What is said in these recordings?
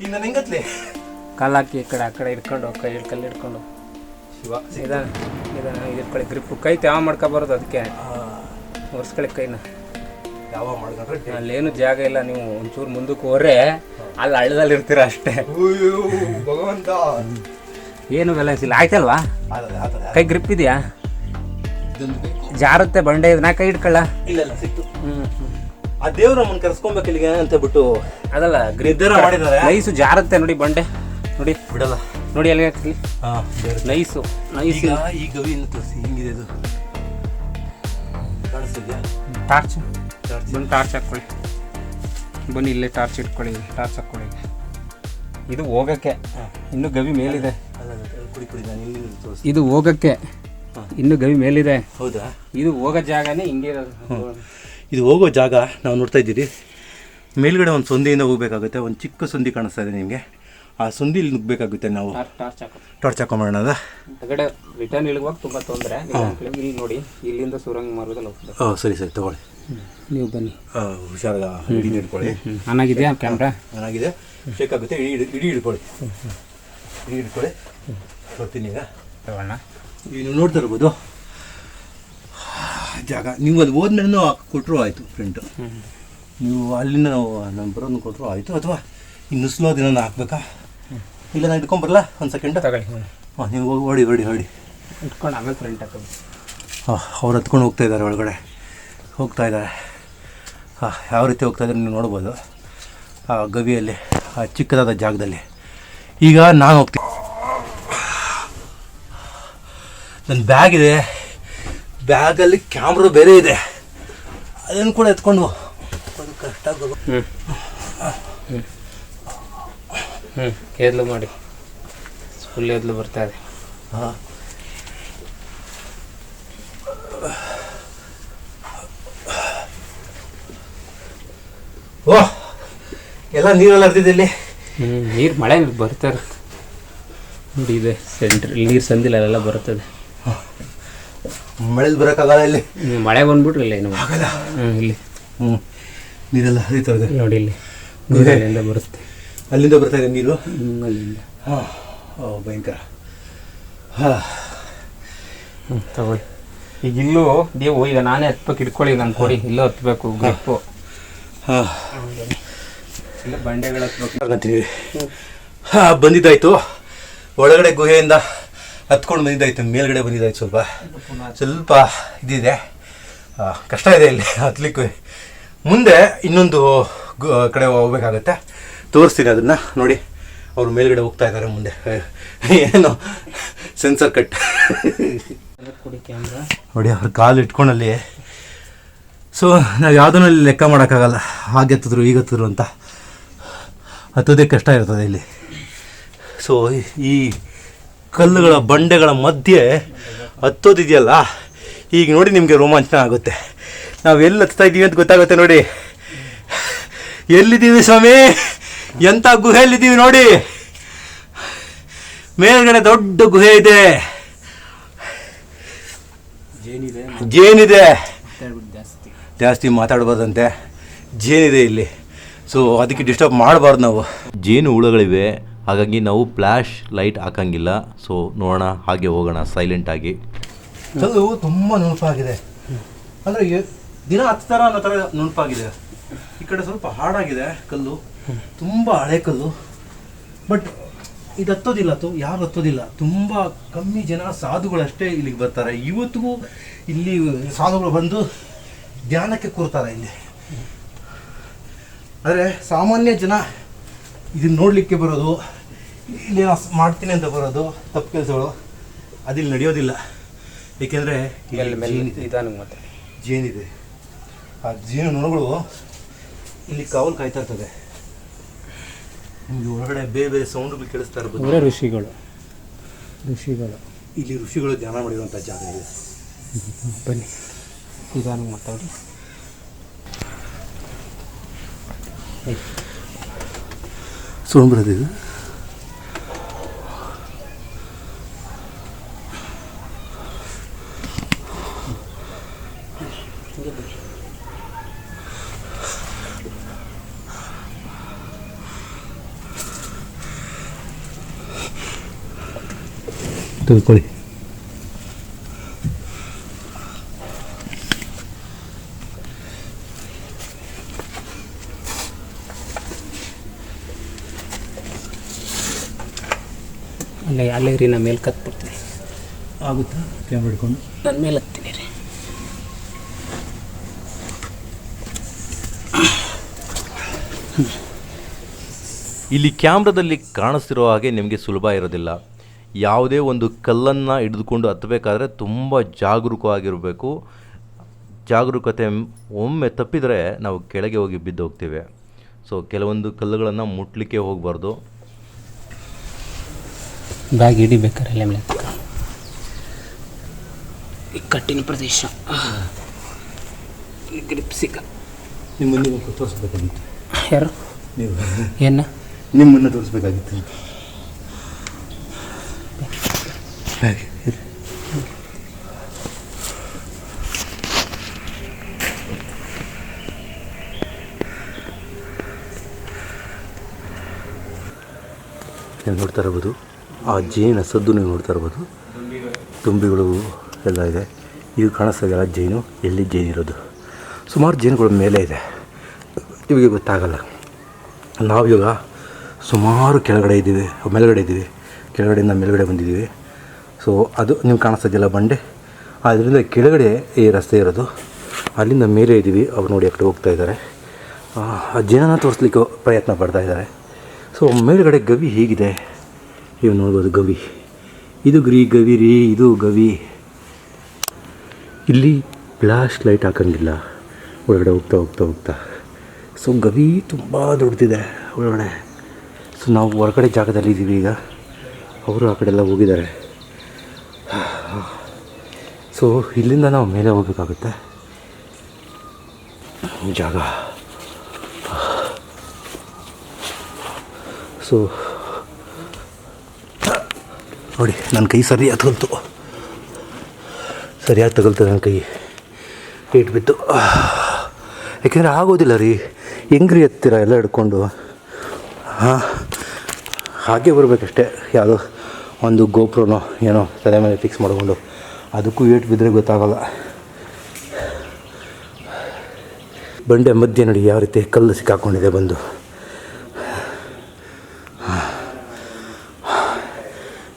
ಈಗ ನಾನು ಹೆಂಗತ್ಲೆ ಕಾಲು ಹಾಕಿ ಈ ಕಡೆ ಆ ಕಡೆ ಇಟ್ಕೊಂಡು ಕೈ ಕಲ್ಲು ಹಿಡ್ಕೊಂಡು ಶಿವ ನಿಧಾನ ನಿಧಾನ ಇದ್ಕೊಳ್ಳಿ ಗ್ರಿಪ್ ಕೈ ತ್ಯಾವ ಮಾಡ್ಕೊ ಬರೋದು ಅದಕ್ಕೆ ಒರೆಸ್ಕೊಳ್ಳಿ ಕೈನ. ಯಾವ ಮಾಡ್ಕೊಂಡ್ರೆ ಅಲ್ಲೇನು ಜಾಗ ಇಲ್ಲ ನೀವು ಒಂಚೂರು ಮುಂದಕ್ಕೆ ಹೋದ್ರೆ ಅಲ್ಲಿ ಹಳ್ಳದಲ್ಲಿ ಇರ್ತೀರ ಅಷ್ಟೇ. ಭಗವಂತ. ಏನು ಬ್ಯಾಲೆನ್ಸ್ ಇಲ್ಲ ಆಯ್ತಲ್ವಾ. ಕೈ ಗ್ರಿಪ್ ಇದೆಯಾ? ಜಾರುತ್ತೆ ಬಂಡೆ ಇದನ್ನ ಕೈ ಹಿಡ್ಕೊಳ್ಳ. ಇಲ್ಲ ಇಲ್ಲ ಸಿಕ್ತು. ಹ್ಞೂ ಆ ದೇವ್ರ ನಮ್ಮನ್ನ ಕರ್ಸ್ಕೊಬೇಕು ಇಲ್ಲಿಗೆ ಅಂತ ಬಿಟ್ಟು ಅದಲ್ಲ ನಿರ್ಧಾರ ಮಾಡಿದ್ದಾರೆ. ನೈಸು ಜಾರುತ್ತೆ ನೋಡಿ ಬಂಡೆ. ನೋಡಿ. ಬಿಡಲ್ಲ. ನೋಡಿ ಅಲ್ಲಿ ಹಾಕ್ಲಿ. Nice nice. ಈಗ ಈ ಗವಿ ತೋರಿಸಿ ಹಿಂಗಿದೆ ಅದು ಕಾಣಿಸ್ತಿದ್ಯಾ? ಟಾರ್ಚ್. ಬಂದು ಟಾರ್ಚ್ ಹಾಕ್ಕೊಳ್ಳಿ. ಬನ್ನಿ ಇಲ್ಲೇ ಟಾರ್ಚ್ ಇಟ್ಕೊಳ್ಳಿ ಟಾರ್ಚ್ ಹಾಕ್ಕೊಳ್ಳಿ. ಇದು ಹೋಗಕ್ಕೆ. ಇನ್ನು ಗವಿ ಮೇಲಿದೆ. ಇದು ಹೋಗಕ್ಕೆ. ಇನ್ನು ಗವಿ ಮೇಲಿದೆ. ಹೌದಾ? ಇದು ಹೋಗೋ ಜಾಗನೇ ಹಿಂಗೆ ಇರೋದು. ಇದು ಹೋಗೋ ಜಾಗ ನಾವು ನೋಡ್ತಾ ಇದ್ದೀರಿ. ಮೇಲ್ಗಡೆ ಒಂದು ಸಂದಿಯಿಂದ ಹೋಗಬೇಕಾಗುತ್ತೆ. ಒಂದು ಚಿಕ್ಕ ಸಂದಿ ಕಾಣಿಸ್ತಾ ಇದೆ ನಿಮಗೆ. ಆ ಸಂದಿಲಿ ನುಗ್ಬೇಕಾಗುತ್ತೆ ನಾವು. ಟಾರ್ಚ್ ಟಾರ್ಚ್ ಹಾಕೋ ಟಾರ್ಚ್ ಹಾಕೊಂಬರೋಣ ಅದ. ಹೊರಗಡೆ ರಿಟರ್ನ್ ಇಳುವಾಗ ತುಂಬ ತೊಂದರೆ. ಇಲ್ಲಿ ನೋಡಿ ಇಲ್ಲಿಂದ ಸುರಂಗ ಮಾರ್ಗದಲ್ಲಿ ಹೋಗ್ತದೆ. ಹಾಂ ಸರಿ ಸರಿ ತಗೊಳ್ಳಿ. ನೀವು ಬನ್ನಿ. ಹುಷಾರಾಗ ಇಡೀ ಹಿಡ್ಕೊಳ್ಳಿ. ಚೆನ್ನಾಗಿದೆಯಾ ಕ್ಯಾಮ್ರಾ? ಚೆನ್ನಾಗಿದೆ. ಶೇಕ್ ಆಗುತ್ತೆ. ಇಡೀ ಹಿಡ್- ಇಡೀ ಹಿಡ್ಕೊಳ್ಳಿ. ಇಡಿ ಹಿಡ್ಕೊಳ್ಳಿ. ಬರ್ತೀನಿ ಈಗ. ತಗೋಣ ಈಗ ನೀವು ನೋಡ್ತಾ ಇರ್ಬೋದು. ಜಾಗ. ನೀವು ಅದು ಹೋದ್ಮೇಲೆ ಕೊಟ್ಟರು ಆಯಿತು ಪ್ರಿಂಟು ನೀವು ಅಲ್ಲಿಂದ ನಾವು ನಾನು ಬರೋದನ್ನು ಕೊಟ್ಟರು ಆಯಿತು. ಅಥವಾ ಇನ್ನು ಸ್ಲೋ ದಿನ ಹಾಕ್ಬೇಕಾ? ಇಲ್ಲ ನಾನು ಇಟ್ಕೊಂಬರಲ್ಲ ಒಂದು ಸೆಕೆಂಡ್ ತಗೊಳ್ಳಿ ಹಾಂ ನೀವು ಹೋಗಿ ಓಡಿ ಹೊಡಿ ಹೊಡಿ. ಇಟ್ಕೊಂಡು ಆಮೇಲೆ ಪ್ರಿಂಟ್ ಹಾಕೋದು ಹಾಂ ಅವ್ರು ಹತ್ಕೊಂಡು ಹೋಗ್ತಾ ಇದ್ದಾರೆ ಒಳಗಡೆ. ಹೋಗ್ತಾ ಇದ್ದಾರೆ ಹಾಂ ಯಾವ ರೀತಿ ಹೋಗ್ತಾ ಇದ್ದಾರೆ ನೀವು ನೋಡ್ಬೋದು. ಆ ಗವಿಯಲ್ಲಿ ಆ ಚಿಕ್ಕದಾದ ಜಾಗದಲ್ಲಿ. ಈಗ ನಾನು ಹೋಗ್ತೀನಿ. ನನ್ನ ಬ್ಯಾಗ್ ಇದೆ. ಬ್ಯಾಗಲ್ಲಿ ಕ್ಯಾಮ್ರಾ ಬೇರೆ ಇದೆ. ಅದನ್ನು ಕೂಡ ಎತ್ಕೊಂಡು ಅದು ಕಷ್ಟ ಆಗೋದು ಹ್ಞೂ ಹ್ಞೂ ಹ್ಞೂ ಎದ್ಲು ಮಾಡಿ. ಫುಲ್ ಎದ್ಲು ಬರ್ತಾ ಇದೆ. ಹಾಂ. ಓಹ್ ಎಲ್ಲ ನೀರೆಲ್ಲ ಹರಿದಿದೆ ಇಲ್ಲಿ. ಹ್ಞೂ ನೀರು ಮಳೆ ಬರ್ತಾ ಇರುತ್ತೆ. ನೋಡಿ ಇದೆ ಸೆಂಟ್ರ್ ನೀರು ಸಂದಿಲ್ಲ ಅಲ್ಲೆಲ್ಲ ಬರ್ತದೆ. ಮಳೆಲಿ ಬರೋಕ್ಕಾಗಲ್ಲ ಇಲ್ಲಿ. ಮಳೆ ಬಂದ್ಬಿಟ್ರೆ ಇಲ್ಲ ಏನು ಹ್ಞೂ ಇಲ್ಲಿ. ಹ್ಞೂ ನೀರೆಲ್ಲ ಹರಿತಾ ಇದೆ. ನೋಡಿ ಇಲ್ಲಿ. ನೀರು ಅಲ್ಲಿಂದ ಬರುತ್ತೆ. ಅಲ್ಲಿಂದ ಬರ್ತಾ ಇದೆ ನೀರು? ಹ್ಞೂ ಅಲ್ಲಿಂದ. ಹಾಂ. ಓ ಭಯಂಕರ. ಹಾಂ. ಹ್ಞೂ ತಗೊಳ್ಳಿ. ಈಗ ಇಲ್ಲೂ ನೀವು ಈಗ ನಾನೇ ಹತ್ಬೇಕು ಇಟ್ಕೊಳ್ಳಿ ನಾನು ಕೊಡಿ. ಇಲ್ಲೂ ಹತ್ಬೇಕು ಗ್ರಿಪ್ಪು. ಹಾಂ. ಇಲ್ಲ ಬಂಡೆಗಳು ಹತ್ಬೇಕು. ಹಾಂ ಬಂದಿದ್ದಾಯ್ತು. ಒಳಗಡೆ ಗುಹೆಯಿಂದ ಹತ್ಕೊಂಡು ಬಂದಿದ್ದಾಯ್ತು ಮೇಲ್ಗಡೆ ಬಂದಿದ್ದಾಯ್ತು ಸ್ವಲ್ಪ. ಸ್ವಲ್ಪ ಇದಿದೆ. ಕಷ್ಟ ಇದೆ ಇಲ್ಲಿ ಹತ್ಲಿಕ್ಕೆ. ಮುಂದೆ ಇನ್ನೊಂದು ಕಡೆ ಹೋಗ್ಬೇಕಾಗತ್ತೆ. ತೋರಿಸ್ತೀನಿ ಅದನ್ನು. ನೋಡಿ, ಅವರು ಮೇಲ್ಗಡೆ ಹೋಗ್ತಾ ಇದ್ದಾರೆ ಮುಂದೆ. ಏನು? ಸೆನ್ಸರ್ ಕಟ್ ನೋಡಿ, ಅವ್ರ ಕಾಲು ಇಟ್ಕೊಂಡಲ್ಲಿ. ಸೊ ನಾವು ಯಾವುದನ್ನಲ್ಲಿ ಲೆಕ್ಕ ಮಾಡೋಕ್ಕಾಗಲ್ಲ. ಹಾಗೆ ಹತ್ತಿದ್ರು ಈಗ ಹತ್ತಿದ್ರು ಅಂತ. ಹತ್ತೋದೇ ಕಷ್ಟ ಇರ್ತದೆ ಇಲ್ಲಿ. ಸೊ ಈ ಕಲ್ಲುಗಳ ಬಂಡೆಗಳ ಮಧ್ಯೆ ಹತ್ತೋದಿದೆಯಲ್ಲ? ಈಗ ನೋಡಿ ನಿಮಗೆ ರೋಮಾಂಚನ ಆಗುತ್ತೆ. ನಾವು ಎಲ್ಲಿ ಹತ್ತಾ ಇದ್ದೀವಿ ಅಂತ ಗೊತ್ತಾಗುತ್ತೆ ನೋಡಿ. ಎಲ್ಲಿದ್ದೀವಿ ಸ್ವಾಮಿ? ಎಂಥ ಗುಹೆಯಲ್ಲಿದ್ದೀವಿ ನೋಡಿ. ಮೇಲ್ಗಡೆ ದೊಡ್ಡ ಗುಹೆ ಇದೆ. ಏನಿದೆ ಜೇನಿದೆ. ಜಾಸ್ತಿ. ಜಾಸ್ತಿ ಮಾತಾಡ್ಬಾರ್ದಂತೆ. ಜೇನಿದೆ ಇಲ್ಲಿ. ಸೊ ಅದಕ್ಕೆ ಡಿಸ್ಟರ್ಬ್ ಮಾಡಬಾರ್ದು ನಾವು. ಜೇನು ಹುಳುಗಳಿವೆ. ಹಾಗಾಗಿ ನಾವು ಫ್ಲ್ಯಾಶ್ ಲೈಟ್ ಹಾಕಂಗಿಲ್ಲ. ಸೊ ನೋಡೋಣ ಹಾಗೆ ಹೋಗೋಣ ಸೈಲೆಂಟಾಗಿ ಕಲ್ಲು ತುಂಬ ನುಣುಪಾಗಿದೆ. ಅಂದರೆ ದಿನ ಹತ್ತಾರ ಅನ್ನೋ ಥರ ನುಣುಪಾಗಿದೆ. ಈ ಕಡೆ ಸ್ವಲ್ಪ ಹಾಡಾಗಿದೆ ಕಲ್ಲು. ತುಂಬ ಹಳೆ ಕಲ್ಲು. ಬಟ್ ಇದು ಹತ್ತೋದಿಲ್ಲ ತು ಯಾರು ಹತ್ತೋದಿಲ್ಲ. ತುಂಬ ಕಮ್ಮಿ ಜನ ಸಾಧುಗಳಷ್ಟೇ ಇಲ್ಲಿಗೆ ಬರ್ತಾರೆ. ಇವತ್ತಿಗೂ ಇಲ್ಲಿ ಸಾಧುಗಳು ಬಂದು ಧ್ಯಾನಕ್ಕೆ ಕೂರ್ತಾರೆ ಇಲ್ಲಿ. ಆದರೆ ಸಾಮಾನ್ಯ ಜನ ಇದನ್ನ ನೋಡಲಿಕ್ಕೆ ಬರೋದು ಇಲ್ಲಿ ನಾವು ಮಾಡ್ತೀನಿ ಅಂತ ಬರೋದು ತಪ್ಪು ಕೆಲಸಗಳು ಅದಿಲ್ಲಿ ನಡೆಯೋದಿಲ್ಲ. ಏಕೆಂದರೆ ಮತ್ತೆ. ಜೇನಿದೆ ಆ ಜೇನು ನೊಣಗಳು ಇಲ್ಲಿ ಕಾವಲು ಕಾಯ್ತಾ ಇರ್ತದೆ. ನಿಮಗೆ ಹೊರಗಡೆ ಬೇರೆ ಬೇರೆ ಸೌಂಡ್ಗಳು ಕೇಳಿಸ್ತಾ ಇರ್ಬೋದು. ಋಷಿಗಳು. ಋಷಿಗಳು. ಇಲ್ಲಿ ಋಷಿಗಳು ಧ್ಯಾನ ಮಾಡಿರುವಂಥ ಜಾಗ ಇದೆ. ಬನ್ನಿ. ನಿಧಾನಕ್ಕೆ ಮಾತಾಡಿ. ಸೌಂಡ್ ತಿಳ್ಕೊಳ್ಳಿ ಅಲ್ಲೇ ಅಲ್ಲೇ ರೀ ನಾನು ಮೇಲೆ ಕತ್ಬಿಡ್ತೀನಿ ಆಗುತ್ತಾ? ಕ್ಯಾಮ್ರಾ ಹಿಡ್ಕೊಂಡು? ನಾನು ಮೇಲೆ ಹತ್ತೀನಿ ರೀ. ಇಲ್ಲಿ ಕ್ಯಾಮ್ರಾದಲ್ಲಿ ಕಾಣಿಸ್ತಿರೋ ಹಾಗೆ ನಿಮಗೆ ಸುಲಭ ಇರೋದಿಲ್ಲ. ಯಾವುದೇ ಒಂದು ಕಲ್ಲನ್ನು ಹಿಡಿದುಕೊಂಡು ಹತ್ತಬೇಕಾದ್ರೆ ತುಂಬ ಜಾಗರೂಕವಾಗಿರಬೇಕು. ಜಾಗರೂಕತೆ ಒಮ್ಮೆ ತಪ್ಪಿದರೆ ನಾವು ಕೆಳಗೆ ಹೋಗಿ ಬಿದ್ದು ಹೋಗ್ತೀವಿ. ಸೊ ಕೆಲವೊಂದು ಕಲ್ಲುಗಳನ್ನು ಮುಟ್ಲಿಕ್ಕೆ ಹೋಗಬಾರ್ದು. ಬ್ಯಾಗ್ ಹಿಡಿಬೇಕಾರೆ ಈ ಕಟ್ಟಿನ ಪ್ರದೇಶ. ಗ್ರಿಪ್ ಸಿಕ್ಕ ನಿಮ್ಮನ್ನು ತೋರಿಸ್ಬೇಕಾಗಿತ್ತು. ಯಾರು? ನೀವು. ಏನ? ನಿಮ್ಮನ್ನು ತೋರಿಸ್ಬೇಕಾಗಿತ್ತು. ನೀವು ನೋಡ್ತಾ ಇರ್ಬೋದು, ಆ ಜೇನು ಸದ್ದು ನೀವು ನೋಡ್ತಾ ಇರ್ಬೋದು. ತುಂಬಿಗಳು ಎಲ್ಲ ಇದೆ. ಇದು ಕಾಣಿಸ್ತಾ ಇದೆಯಲ್ಲ ಜೇನು? ಎಲ್ಲಿ ಜೇನು ಇರೋದು? ಸುಮಾರು ಜೇನುಗಳು ಮೇಲೆ ಇದೆ. ಇವಿಗೆ ಗೊತ್ತಾಗಲ್ಲ. ಇವಾಗ ಸುಮಾರು ಕೆಳಗಡೆ ಇದ್ದೀವಿ, ಮೇಲ್ಗಡೆ ಇದ್ದೀವಿ. ಕೆಳಗಡೆಯಿಂದ ಮೇಲ್ಗಡೆ ಬಂದಿದ್ದೀವಿ. ಸೊ ಅದು ನೀವು ಕಾಣಿಸ್ತಿದ್ದಿಲ್ಲ ಬಂಡೆ? ಅದರಿಂದ ಕೆಳಗಡೆ ಈ ರಸ್ತೆ ಇರೋದು. ಅಲ್ಲಿಂದ ಮೇಲೆ ಇದ್ದೀವಿ ಅವ್ರು ನೋಡಿ ಆ ಹೋಗ್ತಾ ಇದ್ದಾರೆ. ಜನನ ತೋರಿಸ್ಲಿಕ್ಕೆ ಪ್ರಯತ್ನ ಪಡ್ತಾ ಇದ್ದಾರೆ. ಸೊ ಮೇಲುಗಡೆ ಗವಿ ಹೀಗಿದೆ? ನೀವು ನೋಡ್ಬೋದು ಗವಿ. ಇದು ಗ್ರೀ, ಗವಿ ರೀ, ಇದು ಗವಿ. ಇಲ್ಲಿ ಫ್ಲಾಶ್ ಲೈಟ್ ಹಾಕಂಗಿಲ್ಲ. ಒಳಗಡೆ ಹೋಗ್ತಾ ಹೋಗ್ತಾ ಹೋಗ್ತಾ. ಸೊ ಗವಿ ತುಂಬ ದೊಡ್ಡದಿದೆ ಒಳಗಡೆ. ಸೊ ನಾವು ಹೊರಗಡೆ ಜಾಗದಲ್ಲಿ ಇದ್ದೀವಿ ಈಗ. ಅವರು ಆ ಕಡೆ ಎಲ್ಲ ಹೋಗಿದ್ದಾರೆ. ಸೊ, ಇಲ್ಲಿಂದ ನಾವು ಮೇಲೆ ಹೋಗಬೇಕಾಗುತ್ತೆ. ಜಾಗ. ಸೊ, ನೋಡಿ, ನನ್ನ ಕೈ ಸರಿಯಾಗಿ ತಗಲ್ತು ಸರಿಯಾಗಿ ತಗಲ್ತು ನನ್ನ ಕೈ. ಏಟ್ ಬಿತ್ತು ಯಾಕೆಂದರೆ ಆಗೋದಿಲ್ಲ ರೀ. ಹೆಂಗ್ರಿ ಎತ್ತೀರ ಎಲ್ಲ ಹಿಡ್ಕೊಂಡು. ಹಾಂ, ಹಾಗೆ ಬರಬೇಕಷ್ಟೆ. ಯಾವುದೋ ಒಂದು ಗೋಪ್ರೋನೋ ಏನೋ ತಲೆ ಮೇಲೆ ಫಿಕ್ಸ್ ಮಾಡಿಕೊಂಡು. ಅದಕ್ಕೂ ಏಟು ಬಿದ್ದರೆ ಗೊತ್ತಾಗಲ್ಲ. ಬಂಡೆ ಮಧ್ಯೆ ನೋಡಿ ಯಾವ ರೀತಿ ಕಲ್ಲು ಸಿಕ್ಕಾಕೊಂಡಿದೆ ಬಂದು.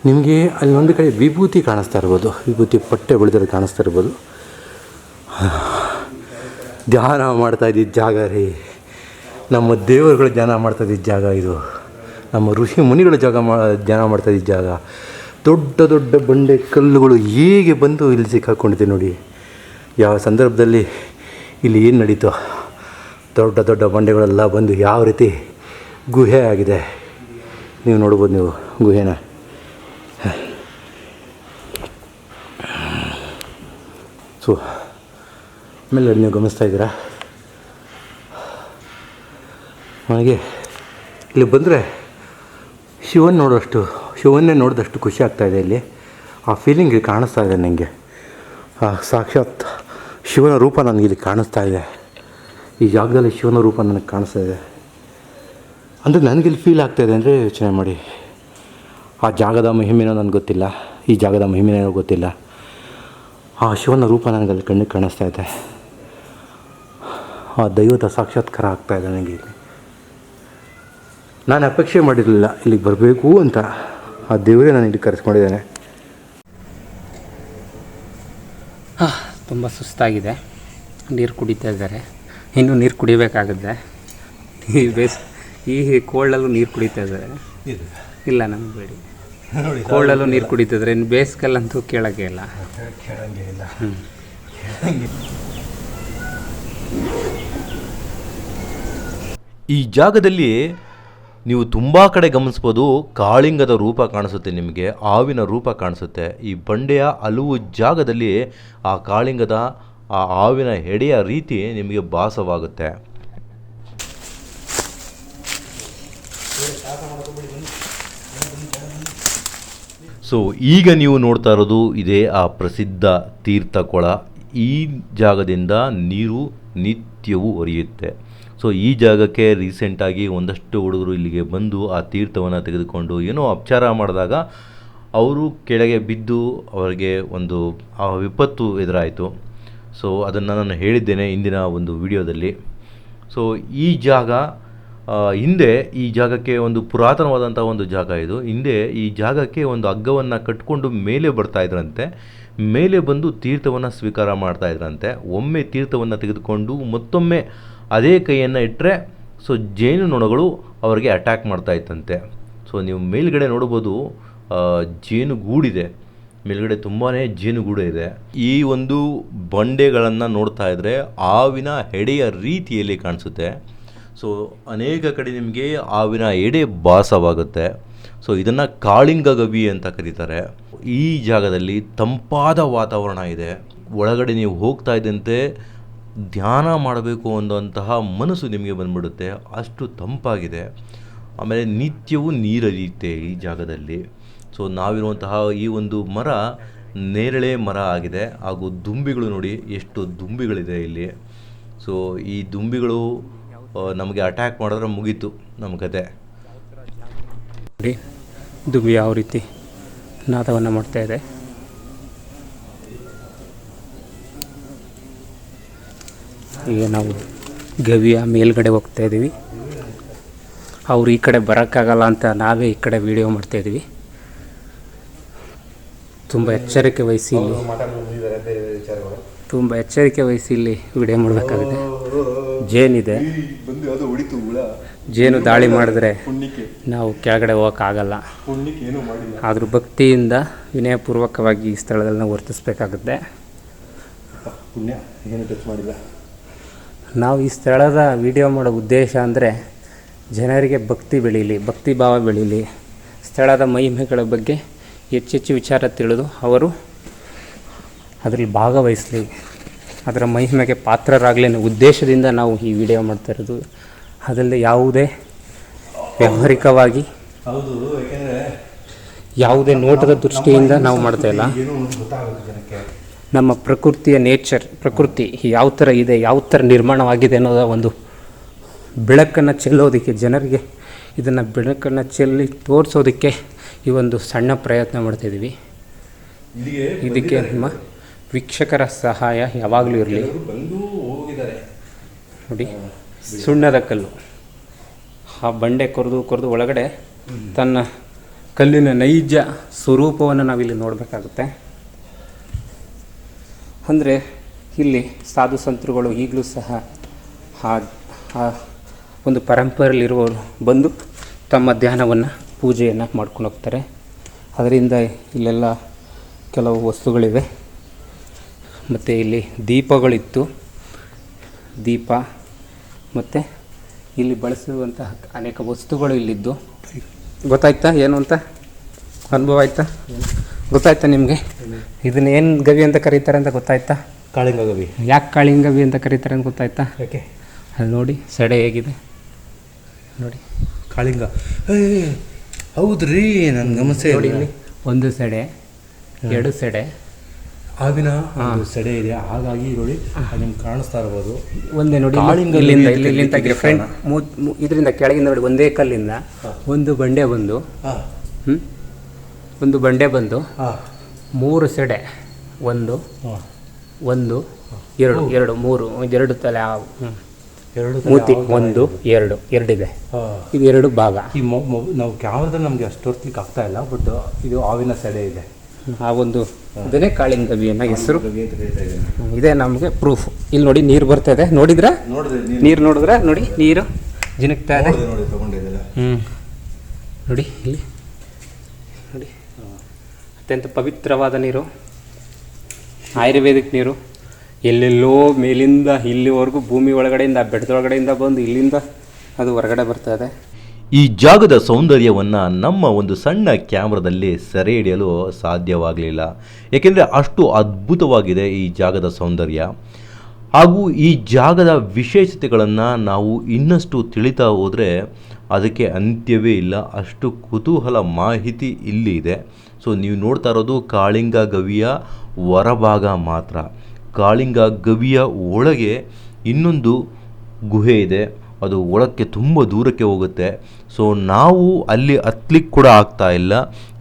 ನಿಮಗೆ ಅಲ್ಲಿ ಒಂದು ಕಡೆ ವಿಭೂತಿ ಕಾಣಿಸ್ತಾ ಇರ್ಬೋದು. ವಿಭೂತಿ ಪಟ್ಟೆ ಬೆಳೆದ್ರೆ ಕಾಣಿಸ್ತಾ ಇರ್ಬೋದು. ಧ್ಯಾನ ಮಾಡ್ತಾ ಇದ್ದಿದ್ದ ಜಾಗ ರೀ. ನಮ್ಮ ದೇವರುಗಳು ಧ್ಯಾನ ಮಾಡ್ತಾ ಜಾಗ ಇದು. ನಮ್ಮ ಋಷಿ ಮುನಿಗಳ ಜಾಗ ಮಾ ಧ್ಯಾನ ಮಾಡ್ತಾ ಇದ್ದಿದ್ದ ಜಾಗ. ದೊಡ್ಡ ದೊಡ್ಡ ಬಂಡೆ ಕಲ್ಲುಗಳು ಹೇಗೆ ಬಂದು ಇಲ್ಲಿ ಸಿಕ್ಕಾಕೊಂಡಿದೆ ನೋಡಿ. ಯಾವ ಸಂದರ್ಭದಲ್ಲಿ ಇಲ್ಲಿ ಏನು ನಡೀತು. ದೊಡ್ಡ ದೊಡ್ಡ ಬಂಡೆಗಳೆಲ್ಲ ಬಂದು ಯಾವ ರೀತಿ ಗುಹೆ ಆಗಿದೆ. ನೀವು ನೋಡ್ಬೋದು ನೀವು ಗುಹೆನ. ಸೊ, ಆಮೇಲೆ ನೀವು ಗಮನಿಸ್ತಾ ಇದ್ದೀರಾ? ನನಗೆ ಇಲ್ಲಿ ಬಂದರೆ ಶಿವನ್ ನೋಡೋಷ್ಟು ಶಿವನ್ನೇ ನೋಡಿದಷ್ಟು ಖುಷಿ ಆಗ್ತಾ ಇದೆ ಇಲ್ಲಿ. ಆ ಫೀಲಿಂಗ್ ಇಲ್ಲಿ ಕಾಣಿಸ್ತಾ ಇದೆ ನನಗೆ ಆ, ಸಾಕ್ಷಾತ್ ಶಿವನ ರೂಪ ನನಗೆ ಇಲ್ಲಿ ಕಾಣಿಸ್ತಾ ಇದೆ. ಈ ಜಾಗದಲ್ಲಿ ಶಿವನ ರೂಪ ನನಗೆ ಕಾಣಿಸ್ತಾ ಇದೆ. ಅಂದರೆ ನನಗಿಲ್ಲಿ ಫೀಲ್ ಆಗ್ತಾ ಇದೆ ಅಂದರೆ ಯೋಚನೆ ಮಾಡಿ. ಆ ಜಾಗದ ಮಹಿಮೆನೋ ನನಗೆ ಗೊತ್ತಿಲ್ಲ. ಈ ಜಾಗದ ಮಹಿಮೆನೋ ಗೊತ್ತಿಲ್ಲ. ಆ ಶಿವನ ರೂಪ ನನಗೆ ಅಲ್ಲಿ ಕಣ್ಣಿಗೆ ಕಾಣಿಸ್ತಾ ಇದೆ. ಆ ದೈವದ ಸಾಕ್ಷಾತ್ಕಾರ ಆಗ್ತಾಯಿದೆ ನನಗೆ ಇಲ್ಲಿ. ನಾನು ಅಪೇಕ್ಷೆ ಮಾಡಿರಲಿಲ್ಲ, ಇಲ್ಲಿಗೆ ಬರಬೇಕು ಅಂತ. ಆ ದೇವರೇ ನಾನು ಇಲ್ಲಿ ಕರೆಸ್ಕೊಂಡಿದ್ದೇನೆ ಹಾಂ ತುಂಬ ಸುಸ್ತಾಗಿದೆ. ನೀರು ಕುಡಿತಾ ಇದ್ದಾರೆ. ಇನ್ನೂ ನೀರು ಕುಡಿಬೇಕಾಗುತ್ತೆ. ಈ ಬೇಸ್ ಈ ಕೋಲ್ಡಲ್ಲೂ ನೀರು ಕುಡಿತಾ ಇದ್ದಾರೆ. ಇಲ್ಲ ನಮ್ಗೆ ಬೇಡಿ. ಕೋಲ್ಡಲ್ಲೂ ನೀರು ಕುಡಿತಿದ್ರೆ ಇನ್ನು ಬೇಸಿಗೆಲ್ಲಂತೂ ಕೇಳೋಕ್ಕೆ ಇಲ್ಲ. ಈ ಜಾಗದಲ್ಲಿ ನೀವು ತುಂಬ ಕಡೆ ಗಮನಿಸ್ಬೋದು ಕಾಳಿಂಗದ ರೂಪ ಕಾಣಿಸುತ್ತೆ ನಿಮಗೆ ಹಾವಿನ ರೂಪ ಕಾಣಿಸುತ್ತೆ. ಈ ಬಂಡೆಯ ಹಲವು ಜಾಗದಲ್ಲಿ ಆ ಕಾಳಿಂಗದ, ಆ ಹಾವಿನ ಹೆಡೆಯ ರೀತಿ ನಿಮಗೆ ಭಾಸವಾಗುತ್ತೆ. ಸೊ ಈಗ ನೀವು ನೋಡ್ತಾ ಇರೋದು ಇದೇ ಆ ಪ್ರಸಿದ್ಧ ತೀರ್ಥಕೊಳ. ಈ ಜಾಗದಿಂದ ನೀರು ನಿತ್ಯವೂ ಹರಿಯುತ್ತೆ. ಸೊ ಈ ಜಾಗಕ್ಕೆ ರೀಸೆಂಟಾಗಿ ಒಂದಷ್ಟು ಹುಡುಗರು ಇಲ್ಲಿಗೆ ಬಂದು ಆ ತೀರ್ಥವನ್ನು ತೆಗೆದುಕೊಂಡು ಏನೋ ಅಪಚಾರ ಮಾಡಿದಾಗ ಅವರು ಕೆಳಗೆ ಬಿದ್ದು ಅವರಿಗೆ ಒಂದು, ಆ ವಿಪತ್ತು ಎದುರಾಯಿತು. ಸೊ ಅದನ್ನು ನಾನು ಹೇಳಿದ್ದೇನೆ ಇಂದಿನ ಒಂದು ವಿಡಿಯೋದಲ್ಲಿ. ಸೊ ಈ ಜಾಗ ಹಿಂದೆ ಈ ಜಾಗಕ್ಕೆ ಒಂದು ಪುರಾತನವಾದಂಥ ಒಂದು ಜಾಗ ಇದು. ಹಿಂದೆ ಈ ಜಾಗಕ್ಕೆ ಒಂದು ಹಗ್ಗವನ್ನು ಕಟ್ಕೊಂಡು ಮೇಲೆ ಬರ್ತಾ ಇದ್ರಂತೆ. ಮೇಲೆ ಬಂದು ತೀರ್ಥವನ್ನು ಸ್ವೀಕಾರ ಮಾಡ್ತಾಯಿದ್ರಂತೆ ಒಮ್ಮೆ ತೀರ್ಥವನ್ನು ತೆಗೆದುಕೊಂಡು ಮತ್ತೊಮ್ಮೆ ಅದೇ ಕೈಯನ್ನು ಇಟ್ಟರೆ ಸೊ ಜೇನು ನೊಣಗಳು ಅವರಿಗೆ ಅಟ್ಯಾಕ್ ಮಾಡ್ತಾ ಇತ್ತಂತೆ. ಸೊ ನೀವು ಮೇಲ್ಗಡೆ ನೋಡ್ಬೋದು ಆ, ಜೇನು ಗೂಡಿದೆ. ಮೇಲ್ಗಡೆ ತುಂಬಾ ಜೇನುಗೂಡು ಇದೆ. ಈ ಒಂದು ಬಂಡೆಗಳನ್ನು ನೋಡ್ತಾ ಇದ್ದರೆ ಆವಿನ ಹೆಡೆಯ ರೀತಿಯಲ್ಲಿ ಕಾಣಿಸುತ್ತೆ. ಸೊ ಅನೇಕ ಕಡೆ ನಿಮಗೆ ಆವಿನ ಎಡೆ ಭಾಸವಾಗುತ್ತೆ. ಸೊ ಇದನ್ನು ಕಾಳಿಂಗ ಗವಿ ಅಂತ ಕರೀತಾರೆ. ಈ ಜಾಗದಲ್ಲಿ ತಂಪಾದ ವಾತಾವರಣ ಇದೆ. ಒಳಗಡೆ ನೀವು ಹೋಗ್ತಾ ಇದ್ದಂತೆ ಧ್ಯಾನ ಮಾಡಬೇಕು ಅನ್ನುವಂತಹ ಮನಸ್ಸು ನಿಮಗೆ ಬಂದ್ಬಿಡುತ್ತೆ. ಅಷ್ಟು ತಂಪಾಗಿದೆ. ಆಮೇಲೆ ನಿತ್ಯವೂ ನೀರರಿಯುತ್ತೆ ಈ ಜಾಗದಲ್ಲಿ. ಸೊ ನಾವಿರುವಂತಹ ಈ ಒಂದು ಮರ ನೇರಳೆ ಮರ ಆಗಿದೆ. ಹಾಗೂ ದುಂಬಿಗಳು ನೋಡಿ ಎಷ್ಟು ದುಂಬಿಗಳಿದೆ ಇಲ್ಲಿ. ಸೊ ಈ ದುಂಬಿಗಳು ನಮಗೆ ಅಟ್ಯಾಕ್ ಮಾಡಿದ್ರೆ ಮುಗೀತು ನಮ್ಮ ಕತೆ. ನೋಡಿ, ದುಂಬಿ ಯಾವ ರೀತಿ ನಾದವನ್ನು ಮಾಡ್ತಾ ಈಗ ನಾವು ಗವಿಯ ಮೇಲ್ಗಡೆ ಹೋಗ್ತಾ ಇದ್ದೀವಿ. ಅವ್ರು ಈ ಕಡೆ ಬರೋಕ್ಕಾಗಲ್ಲ ಅಂತ ನಾವೇ ಈ ಕಡೆ ವಿಡಿಯೋ ಮಾಡ್ತಾ ಇದ್ದೀವಿ. ತುಂಬ ಎಚ್ಚರಿಕೆ ವಹಿಸಿ ಇಲ್ಲಿ. ತುಂಬ ಎಚ್ಚರಿಕೆ ವಹಿಸಿ ಇಲ್ಲಿ ವಿಡಿಯೋ ಮಾಡಬೇಕಾಗುತ್ತೆ. ಜೇನಿದೆ ಜೇನು ದಾಳಿ ಮಾಡಿದ್ರೆ ನಾವು ಕೆಳಗಡೆ ಹೋಗೋಕ್ಕಾಗಲ್ಲ. ಆದರೂ ಭಕ್ತಿಯಿಂದ ವಿನಯಪೂರ್ವಕವಾಗಿ ಈ ಸ್ಥಳದಲ್ಲಿ ನಾವು ವರ್ತಿಸಬೇಕಾಗುತ್ತೆ ಪುಣ್ಯ, ಏನು ಟಚ್ ಮಾಡಿಲ್ಲ. ನಾವು ಈ ಸ್ಥಳದ ವಿಡಿಯೋ ಮಾಡೋ ಉದ್ದೇಶ ಅಂದರೆ ಜನರಿಗೆ ಭಕ್ತಿ ಬೆಳೀಲಿ ಭಕ್ತಿ ಭಾವ ಬೆಳೀಲಿ. ಸ್ಥಳದ ಮಹಿಮೆಗಳ ಬಗ್ಗೆ ಹೆಚ್ಚೆಚ್ಚು ವಿಚಾರ ತಿಳಿದು ಅವರು ಅದರಲ್ಲಿ ಭಾಗವಹಿಸಲಿ. ಅದರ ಮಹಿಮೆಗೆ ಪಾತ್ರರಾಗಲಿ ಅನ್ನೋ ಉದ್ದೇಶದಿಂದ ನಾವು ಈ ವಿಡಿಯೋ ಮಾಡ್ತಾ ಇರೋದು. ಅದರಲ್ಲಿ ಯಾವುದೇ ವ್ಯಾವಹಾರಿಕವಾಗಿ ಹೌದು ಯಾಕೆಂದ್ರೆ ಯಾವುದೇ ನೋಟದ ದೃಷ್ಟಿಯಿಂದ ನಾವು ಮಾಡ್ತಾ ಇಲ್ಲ. ನಮ್ಮ ಪ್ರಕೃತಿಯ ನೇಚರ್ ಪ್ರಕೃತಿ ಯಾವ ಥರ ಇದೆ ಯಾವ ಥರ ನಿರ್ಮಾಣವಾಗಿದೆ ಅನ್ನೋದ ಒಂದು ಬೆಳಕನ್ನು ಚೆಲ್ಲೋದಕ್ಕೆ ಜನರಿಗೆ ಇದನ್ನು ಬೆಳಕನ್ನು ಚೆಲ್ಲಿ ತೋರಿಸೋದಕ್ಕೆ ಈ ಒಂದು ಸಣ್ಣ ಪ್ರಯತ್ನ ಮಾಡ್ತಾಯಿದ್ದೀವಿ ಇಲ್ಲಿಗೆ ಇದಕ್ಕೆ ನಿಮ್ಮ ವೀಕ್ಷಕರ ಸಹಾಯ ಯಾವಾಗಲೂ ಇರಲಿ. ನೋಡಿ ಸುಣ್ಣದ ಕಲ್ಲು. ಆ ಬಂಡೆ ಕೊರೆದು ಕೊರೆದು ಒಳಗಡೆ ತನ್ನ ಕಲ್ಲಿನ ನೈಜ ಸ್ವರೂಪವನ್ನು ನಾವಿಲ್ಲಿ ನೋಡಬೇಕಾಗುತ್ತೆ. ಅಂದರೆ ಇಲ್ಲಿ ಸಾಧು ಸಂತರುಗಳು ಈಗಲೂ ಸಹ ಆ ಒಂದು ಪರಂಪರೆಯಲ್ಲಿರುವವರು ಬಂದು ತಮ್ಮ ಧ್ಯಾನವನ್ನು, ಪೂಜೆಯನ್ನು ಮಾಡ್ಕೊಂಡು ಹೋಗ್ತಾರೆ. ಅದರಿಂದ ಇಲ್ಲೆಲ್ಲ ಕೆಲವು ವಸ್ತುಗಳಿವೆ. ಮತ್ತು ಇಲ್ಲಿ ದೀಪಗಳಿತ್ತು. ದೀಪ ಮತ್ತು ಇಲ್ಲಿ ಬಳಸುವಂತಹ ಅನೇಕ ವಸ್ತುಗಳು ಇಲ್ಲಿದ್ದು. ಗೊತ್ತಾಯ್ತಾ? ಏನು ಅಂತ? ಅನುಭವ ಆಯ್ತಾ? ಗೊತ್ತಾಯ್ತಾ ನಿಮಗೆ? ಇದನ್ನ ಏನು ಗವಿ ಅಂತ ಕರೀತಾರೆ ಅಂತ ಗೊತ್ತಾಯ್ತಾ? ಕಾಳಿಂಗ ಗವಿ. ಯಾಕೆ ಕಾಳಿಂಗವಿ ಅಂತ ಕರೀತಾರೆ ಅಂತ ಗೊತ್ತಾಯ್ತಾ? ಓಕೆ ಅಲ್ಲಿ ನೋಡಿ ಸಡೆ ಹೇಗಿದೆ. ನೋಡಿ. ಕಾಳಿಂಗ. ಹೌದ್ರಿ ನನ್ನ ಗಮನಿಸೇ ನೋಡಿ ಇಲ್ಲಿ ಒಂದು ಸಡೆ ಎರಡು ಸಡೆ. ಆಗಿನ ಸೆಡೆ ಇದೆ. ಹಾಗಾಗಿ ನೋಡಿ ನಿಮ್ಗೆ ಕಾಣಿಸ್ತಾ ಇರ್ಬೋದು. ಒಂದೇ ನೋಡಿ ಕಾಳಿಂಗ ಇಲ್ಲಿಂದ ಗವಿ ಇಲ್ಲಿಂದ ಫ್ರೆಂಡ್ ಇದರಿಂದ ಕೆಳಗಿಂದ ನೋಡಿ ಒಂದೇ ಕಲ್ಲಿಂದ ಒಂದು ಬಂಡೆ ಬಂದು ಹಾ. ಹ್ಮ್? ಒಂದು ಬಂಡೆ ಬಂದು ಮೂರು ಸೆಡೆ ಒಂದು ಒಂದು ಎರಡು ಎರಡು ಮೂರು ಎರಡು ತಲೆ. ಎರಡು ಮೂತಿ ಒಂದು ಎರಡು ಎರಡಿದೆ. ಇದು ಎರಡು ಭಾಗ. ಈ ನಾವು ಕ್ಯಾಮ್ರದಲ್ಲಿ ನಮಗೆ ಅಷ್ಟು ಹೊರ್ಸ್ಲಿಕ್ಕೆ ಆಗ್ತಾ ಇಲ್ಲ ಬಟ್ ಇದು ಆವಿನ ಸೆಡೆ ಇದೆ. ಆ ಒಂದು ಇದನ್ನೇ ಕಾಳಿನ ಅನ್ನೋ ಹೆಸರು. ಇದೇ ನಮಗೆ ಪ್ರೂಫ್ ಇಲ್ಲಿ ನೋಡಿ ನೀರು ಬರ್ತಾ ಇದೆ ನೋಡಿದ್ರ ನೀರು. ನೋಡಿದ್ರೆ? ನೋಡಿ ನೀರು. ಜಿನಕ್ತಾ ಇದೆ. ಹ್ಞೂ ನೋಡಿ ಇಲ್ಲಿ. ಅತ್ಯಂತ ಪವಿತ್ರವಾದ ನೀರು, ಆಯುರ್ವೇದಿಕ್ ನೀರು. ಎಲ್ಲೆಲ್ಲೋ ಮೇಲಿಂದ, ಇಲ್ಲಿವರೆಗೂ ಭೂಮಿ ಒಳಗಡೆಯಿಂದ, ಬೆಟ್ಟದೊಳಗಡೆಯಿಂದ ಬಂದು ಇಲ್ಲಿಂದ ಅದು ಹೊರಗಡೆ ಬರ್ತಾ ಇದೆ. ಈ ಜಾಗದ ಸೌಂದರ್ಯವನ್ನು ನಮ್ಮ ಒಂದು ಸಣ್ಣ ಕ್ಯಾಮ್ರಾದಲ್ಲಿ ಸೆರೆ ಹಿಡಿಯಲು ಸಾಧ್ಯವಾಗಲಿಲ್ಲ. ಏಕೆಂದರೆ ಅಷ್ಟು ಅದ್ಭುತವಾಗಿದೆ ಈ ಜಾಗದ ಸೌಂದರ್ಯ. ಹಾಗೂ ಈ ಜಾಗದ ವಿಶೇಷತೆಗಳನ್ನು ನಾವು ಇನ್ನಷ್ಟು ತಿಳಿತಾ ಹೋದರೆ ಅದಕ್ಕೆ ಅಂತ್ಯವೇ ಇಲ್ಲ. ಅಷ್ಟು ಕುತೂಹಲ ಮಾಹಿತಿ ಇಲ್ಲಿ ಇದೆ. ಸೊ ನೀವು ನೋಡ್ತಾ ಇರೋದು ಕಾಳಿಂಗ ಗವಿಯ ಹೊರಭಾಗ ಮಾತ್ರ. ಕಾಳಿಂಗ ಗವಿಯ ಒಳಗೆ ಇನ್ನೊಂದು ಗುಹೆ ಇದೆ. ಅದು ಒಳಕ್ಕೆ ತುಂಬ ದೂರಕ್ಕೆ ಹೋಗುತ್ತೆ. ಸೊ ನಾವು ಅಲ್ಲಿ ಹತ್ಲಿಕ್ಕೆ ಕೂಡ ಆಗ್ತಾ ಇಲ್ಲ.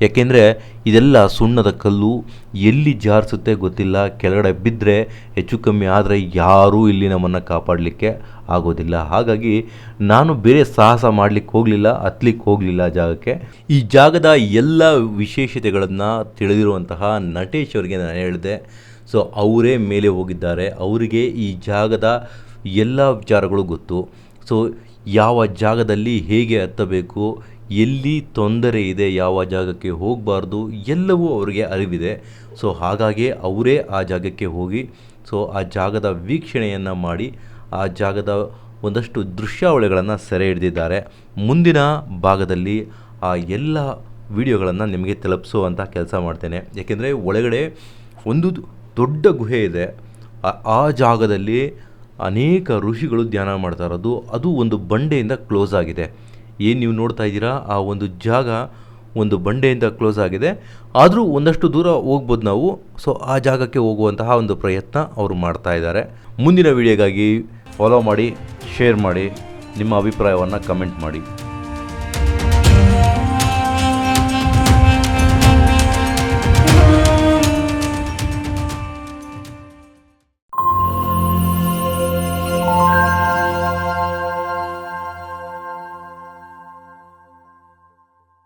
ಯಾಕೆಂದರೆ ಇದೆಲ್ಲ ಸುಣ್ಣದ ಕಲ್ಲು, ಎಲ್ಲಿ ಜಾರಿಸುತ್ತೆ ಗೊತ್ತಿಲ್ಲ. ಕೆಳಗಡೆ ಬಿದ್ದರೆ ಹೆಚ್ಚು ಕಮ್ಮಿ ಆದರೆ ಯಾರೂ ಇಲ್ಲಿ ನಮ್ಮನ್ನು ಕಾಪಾಡಲಿಕ್ಕೆ ಆಗೋದಿಲ್ಲ. ಹಾಗಾಗಿ ನಾನು ಬೇರೆ ಸಾಹಸ ಮಾಡಲಿಕ್ಕೆ ಹೋಗಲಿಲ್ಲ ಹತ್ಲಿಕ್ಕೆ ಹೋಗಲಿಲ್ಲ ಜಾಗಕ್ಕೆ. ಈ ಜಾಗದ ಎಲ್ಲ ವಿಶೇಷತೆಗಳನ್ನು ತಿಳಿದಿರುವಂತಹ ನಟೇಶ್ ಅವರಿಗೆ ನಾನು ಹೇಳಿದೆ. ಸೊ ಅವರೇ ಮೇಲೆ ಹೋಗಿದ್ದಾರೆ. ಅವರಿಗೆ ಈ ಜಾಗದ ಎಲ್ಲ ವಿಚಾರಗಳು ಗೊತ್ತು. ಸೊ ಯಾವ ಜಾಗದಲ್ಲಿ ಹೇಗೆ ಹತ್ತಬೇಕು, ಎಲ್ಲಿ ತೊಂದರೆ ಇದೆ, ಯಾವ ಜಾಗಕ್ಕೆ ಹೋಗಬಾರ್ದು, ಎಲ್ಲವೂ ಅವರಿಗೆ ಅರಿವಿದೆ. ಸೊ, ಹಾಗಾಗಿ ಅವರೇ ಆ ಜಾಗಕ್ಕೆ ಹೋಗಿ, ಸೊ, ಆ ಜಾಗದ ವೀಕ್ಷಣೆಯನ್ನು ಮಾಡಿ, ಆ ಜಾಗದ ಒಂದಷ್ಟು ದೃಶ್ಯಾವಳಿಗಳನ್ನು ಸೆರೆ ಹಿಡಿದಿದ್ದಾರೆ. ಮುಂದಿನ ಭಾಗದಲ್ಲಿ ಆ ಎಲ್ಲ ವಿಡಿಯೋಗಳನ್ನು ನಿಮಗೆ ತಲುಪಿಸುವಂಥ ಕೆಲಸ ಮಾಡ್ತೇನೆ. ಯಾಕೆಂದರೆ ಒಳಗಡೆ ಒಂದು ದೊಡ್ಡ ಗುಹೆ ಇದೆ. ಆ ಜಾಗದಲ್ಲಿ ಅನೇಕ ಋಷಿಗಳು ಧ್ಯಾನ ಮಾಡ್ತಾ ಇರೋದು, ಅದು ಒಂದು ಬಂಡೆಯಿಂದ ಕ್ಲೋಸ್ ಆಗಿದೆ. ಏನು ನೀವು ನೋಡ್ತಾ ಇದ್ದೀರಾ? ಆ ಒಂದು ಜಾಗ ಒಂದು ಬಂಡೆಯಿಂದ ಕ್ಲೋಸ್ ಆಗಿದೆ. ಆದರೂ ಒಂದಷ್ಟು ದೂರ ಹೋಗ್ಬೋದು ನಾವು. ಸೊ ಆ ಜಾಗಕ್ಕೆ ಹೋಗುವಂತಹ ಒಂದು ಪ್ರಯತ್ನ ಅವರು ಮಾಡ್ತಾ ಇದ್ದಾರೆ. ಮುಂದಿನ ವಿಡಿಯೋಗಾಗಿ ಫಾಲೋ ಮಾಡಿ ಶೇರ್ ಮಾಡಿ, ನಿಮ್ಮ ಅಭಿಪ್ರಾಯವನ್ನು ಕಮೆಂಟ್ ಮಾಡಿ.